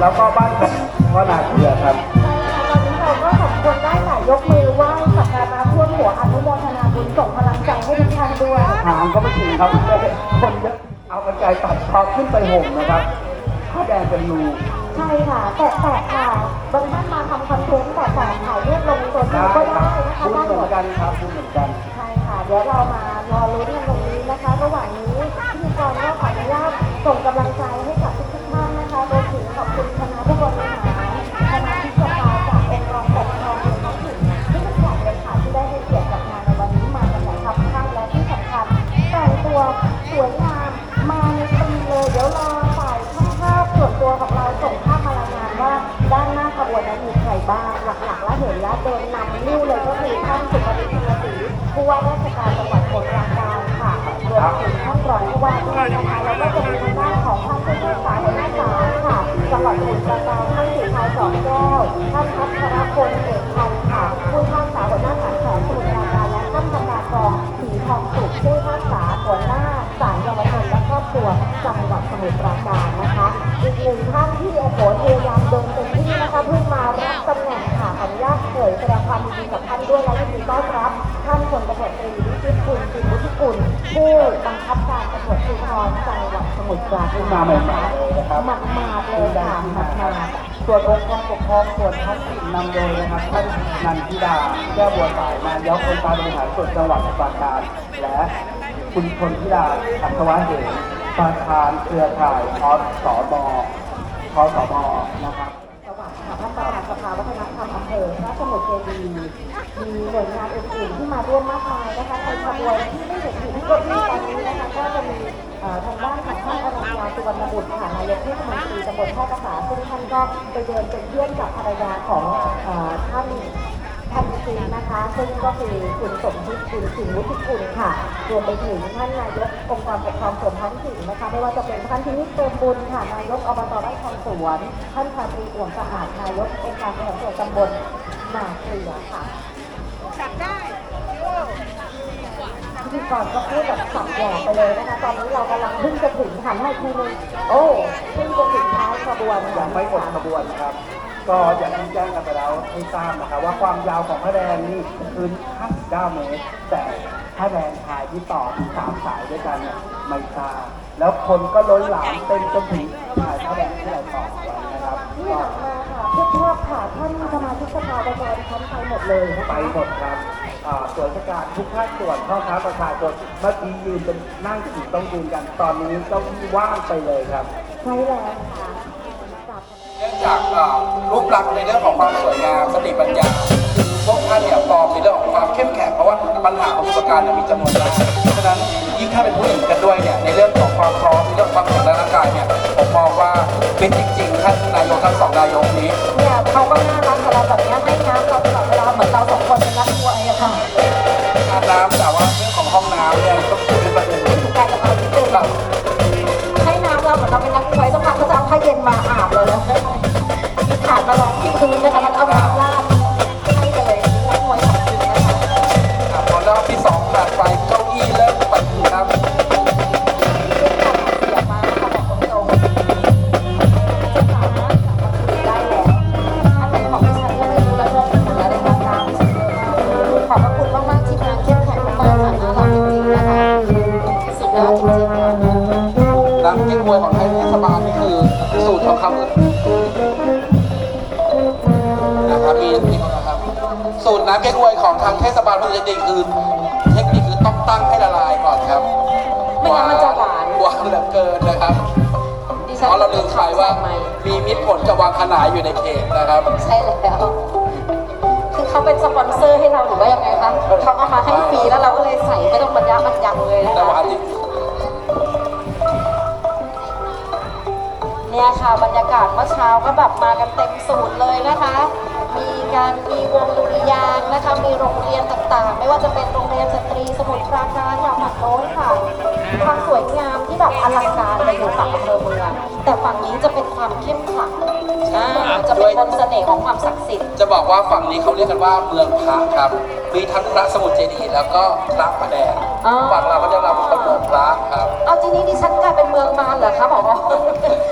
แล้วก็บ้านของพ่อนาเกลือครับใช่ค่ะตอนนี้เราก็สมควรได้ค่ะยกมือไหว้สักการะท่วมหัวอนุโมทนาบุญส่งพลังใจให้ทุกท่านด้วยหางก็ไม่ถึงครับคนเยอะเอากระจายตัดคอขึ้นไปห่มนะครับผ้าแดงเป็นรูใช่ค่ะแต่แต่ค่ะบางท่านมาทำคอนเทนต์แต่แต่ถ่ายรูปลงโซเชียได้ลก็ครัได้บนะคะพูดได้เหหมืมอนดกันครับพูดเหมือนกันใช่ค่ะเดี๋ยวเรามารอลุ้นกันตรงนี้นะคะ ระหว่างนี้ ส่งกำลังใจให้กับทุกๆท่านนะคะรวมถึงขอบคุณคณะผู้บริหารคณะที่สภาจากองค์กรปกครองส่วนท้องถิ่นที่ทุกอย่างเลยค่ะที่ได้ให้เกียรติกับงานในวันนี้มากันอย่างคับข้างและที่สำคัญแต่งตัวสวยงามมาในธีมเลยเดี๋ยวรอฝ่ายช่างภาพส่วนตัวของเราส่งภาพมารายงานว่าด้านหน้าขบวนนั้นมีใครบ้างหลักๆแล้วเห็นแล้วเดินนำนิ้วเลยก็คือท่านสุภวิทย์ศรีผู้ว่าราชการจังหวัดสมุทรปรากา รวมถึงท่านรองผู้ว่าด้วยนะคะแล้วก็จะมีทางด้านของท่านผู้ช่วยสาหัวหน้าศาลค่ะจังหวัดสมุทรปราการท่านสิทธาสองแก้วท่านพัชรพลเอกพันธ์ค่ะผู้ท่าสาหัวหน้าศาลแขวงสมุทรปราการและท่านธนากรศรีทองสุขผู้ท่าสาหัวหน้าศาลเยาวชนและครอบครัวจังหวัดสมุทรปราการนะคะอีกหนึ่งท่านที่โอ้โหพยายามเดินเต็มที่นะคะเพิ่งมารับตำแหน่งค่ะขออนุญาตเผยแสดงความยินดีกับท่านด้วยและยินดีต้อนรับ ผู้บังคับการตำรวจภูธรจังหวัดสมุทรปราการมาใหม่ๆเลยนะครับหมัดมาดเลยค่ะหมัดมาส่วนองค์กรปกครองส่วนท้องถิ่นนำโดยนะครับท่านนันทิดาแก้วบัวสายนายกองค์การบริหารส่วนจังหวัดสมุทรปราการ และคุณพลธิดาอัศวะเหมประธานเครือข่ายอสมคสมนะครับสวัดีค่ะท่านประธานสภาวัฒนธรรมอำเภอพระสมุทรเจดีย์มีหน่วยงานอื่นๆที่มาร่วมมากมายนะคะในขบวนที่ไม่เห็นอยู่ที่เก้าอี้ตอนนี้นะคะก็จะมีทางด้านของท่านอรัญญาสุวรรณบุตรค่ะนายกเทศมนตรีตำบลท่าภาษาซึ่งท่านก็ไปเดินเป็นเพื่อนกับภรรยาของท่านท่านจริงนะคะ ซึ่งก็คือคุณสมคิดคุณสิงห์วุฒิคุณค่ะ รวมไปถึงท่านนายกองค์กรปกครองส่วนท้องถิ่นนะคะ ไม่ว่าจะเป็นท่านพินิจเติมบุญค่ะ นายกอบตไร่ทองสวน ท่านชาตรีอ่วมสะอาดนายกองค์การบริหารส่วนตำบลนาเกลือค่ะ ธีกรก็พูดแบบสับแหลกไปเลยนะคะ ตอนนี้เรากำลังเพิ่งจะถึงหันมาอีกทีนึงโอ้เพิ่งจะถึงท้ายขบวนยังไม่หมดขบวนนะครับ ก็อย่างที่แจ้งกันไปแล้วให้ทราบนะครับว่าความยาวของพระแดงนี่คือ59เมตร แต่พระแดงชายที่ต่อถึงสามสายด้วยกันเนี่ยไม่ทราบแล้วคนก็ล้นหลามเต็มจนถึงชายพระแดงที่เราต่อไว้นะครับนี่ก็หันมาค่ะเพื่อเพื่อค่ะท่านสมาชิกสภาอบจชั้นไปหมดเลยนะคะไปหมดครับ อ่าส่วนราชการทุกภาคส่วนพ่อค้าประชาชนเมื่อกี้ยืนเป็นนั่งถือต้องยืนกัน ตอนนี้เก้าอี้ว่างไปเลยครับ ใช่แล้วค่ะจับเนื่องจากเอ่อรูปลักษณ์ในเรื่องของความสวยงามสติปัญญาคือพวกท่านเนี่ยฟอร์มในเรื่องของความเข้มแข็งเพราะว่าปัญหาของผู้ประการเนี่ยมีจำนวนมากเพราะฉะนั้นยิ่งถ้าเป็นผู้หญิงกันด้วยเนี่ยในเรื่องของความพร้อมในเรื่องของความแข็งแรงร่างกายเนี่ยผมมองว่าเป็นจริงๆท่านนายกทั้งสองนายกนี้ เนี่ยเขาก็น่ารักกับเราแบบเนี้ยให้น้ำเราตลอดเวลาเหมือน ทางเทศบาลพัทยาดีคือเทคนิคคือต้องตั้งให้ละลายก่อนครับไม่งั้นมันจะหวานหวานเหลือเกินนะครับดิเพฉันราะเราลืมขายว่าใหม่มีมิตรผลกับวางขนายอยู่ในเขตนะครับ ใช่แล้วคือเขาเป็นสปอนเซอร์ให้เราหรือว่ายังไงคะเขาเอามาให้ฟรีแล้วเราก็เลยใส่ไม่ต้องบรรยะบรรยังเลยนะแต่หวาคะ เนี่ยค่ะบรรยากาศเมื่อเช้าก็แบบมากันเต็มสูตรเลยนะคะ มีการมีวงดุริยางนะคะ มีโรงเรียนต่างๆ ไม่ว่าจะเป็นโรงเรียนสตรีสมุทรปราการค่ะฝั่งโน้นค่ะความสวยงามที่แบบอลังการเลยอยู่ฝั่งอำเภอเมืองแต่ฝั่งนี้จะเป็นความเข้มขลังอ่าจะเป็นมนต์เสน่ห์ของความศักดิ์สิทธิ์ จะบอกว่าฝั่งนี้เขาเรียกกันว่าเมืองพระครับ มีทั้งพระสมุทรเจดีย์แล้วก็พระประแดงอ๋อ ฝั่งเราก็จะรับกำเนิดพระครับ เอาทีนี้ดิฉันกลายเป็นเมืองมารเหรอคะหมอ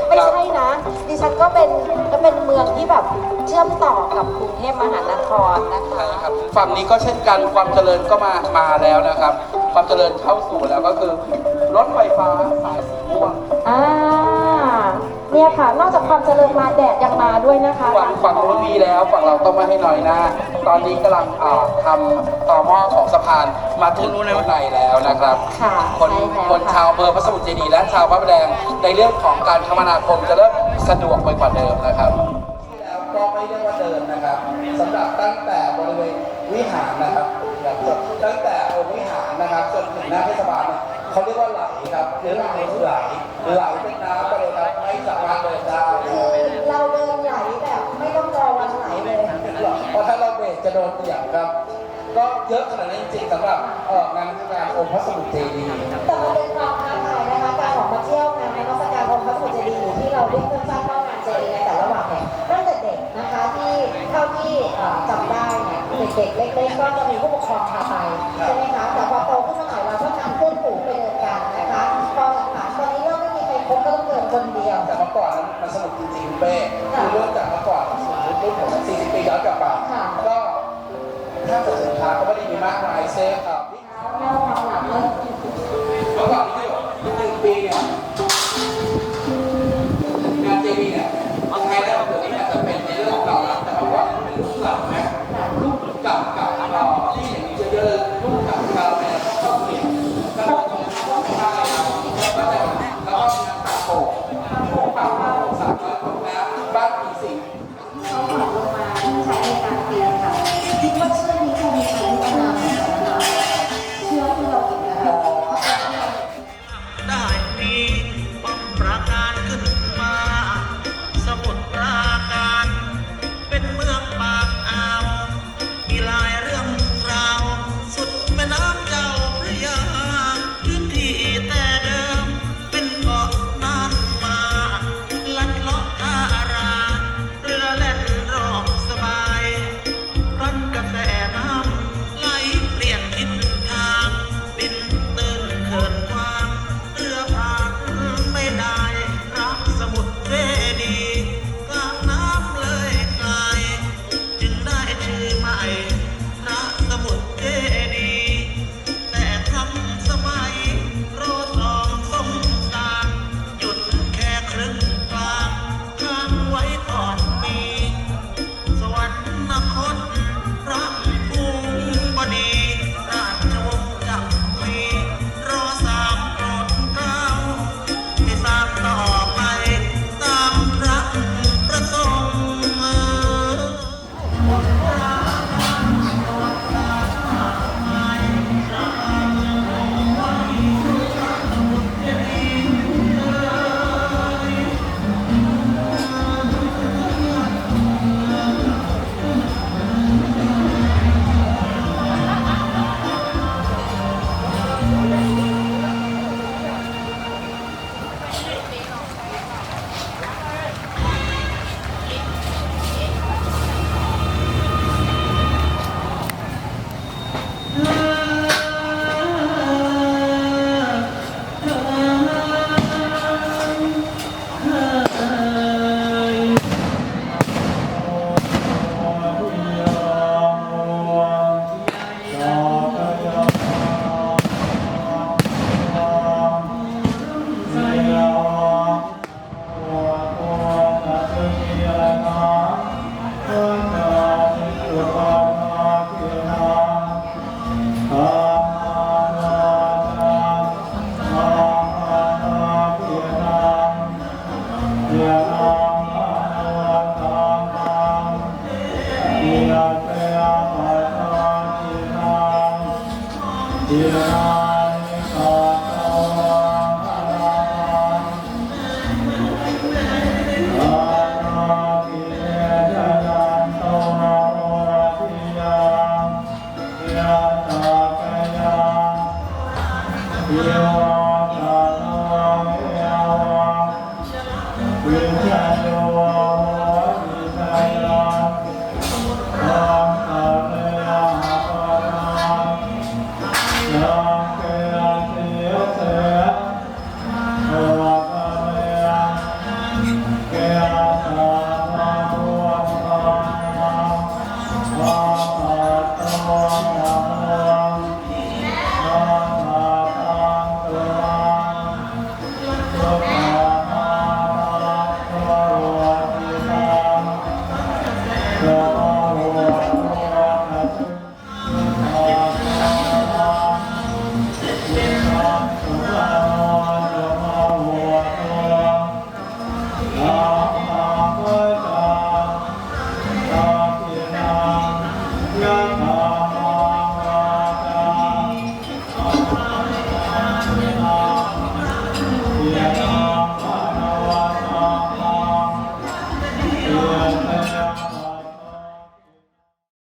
ไม่ใช่นะ ดิฉันก็เป็นก็เป็นเมืองที่แบบเชื่อมต่อกับกรุงเทพมหานครนะคะใช่ครับฝั่งนี้ก็เช่นกันความเจริญก็มามาแล้วนะครับ ความเจริญเข้าสู่แล้วก็คือรถไฟฟ้าสายสีม่วงอ่า เนี่ยค่ะ นอกจากความเจริญมาแดดยังมาด้วยนะคะฝั่งฝั่งนู้นมีแล้วฝั่งเราต้องไม่ให้น้อยหน้า ตอนนี้กำลังอ่าทำต่อหม้อของสะพานมาถึงนู้นในแล้วนะครับ ค่ะคนใช่แล้วคนชาวอำเภอพระสมุทรเจดีย์และชาวพระประแดงในเรื่องของการคมนาคมจะเริ่มสะดวกไปกว่าเดิมนะครับ แล้วก็ไม่เรียกว่าเดินนะครับสำหรับตั้งแต่บริเวณวิหารนะครับตั้งแต่องค์วิหารนะครับจนถึงหน้าเทศบาลเนี่ย เขาเรียกว่าไหลครับหรือไหลไหลไหลเป็นน้ำไปเลยครับไม่สามารถเดินได้เราเดินไหลแบบไม่ต้องรอวันไหลเลยเพราะถ้าเราเบรกจะโดนเตียงครับ ก็เยอะขนาดนี้จริงๆสำหรับเอ่องานงานองค์พระสมุทรเจดีย์แต่มันเป็นความท้าทายนะคะการออกมาเที่ยวงานในเทศกาลองค์พระสมุทรเจดีย์หรือที่เราเรียกสั้นๆว่างานเจดีย์ในแต่ละวันเนี่ยตั้งแต่เด็กนะคะที่เท่าที่เอ่อจำได้เนี่ยเด็กๆเล็กๆก็จะมีผู้ปกครองพาไป เป้คือเริ่มจากเมื่อก่อนรุ่นผม40 ปีย้อนกลับไปค่ะก็ถ้าเกิดสินค้าก็ไม่ได้มีมากมายเซฟอะแนวทางหลังเลยเมื่อก่อนนี่หนึ่งปีเนี่ยงานเจดีย์เนี่ยบางไทยแล้วเดี๋ยวนี้อาจจะเป็นในเรื่องของเก่าแล้วแต่เมื่อก่อนเป็นลูกเก่านะลูกเก่าเก่าเราที่อย่างนี้เยอะๆลูกเก่าเก่าเนี่ยต้องเข้าเปลี่ยน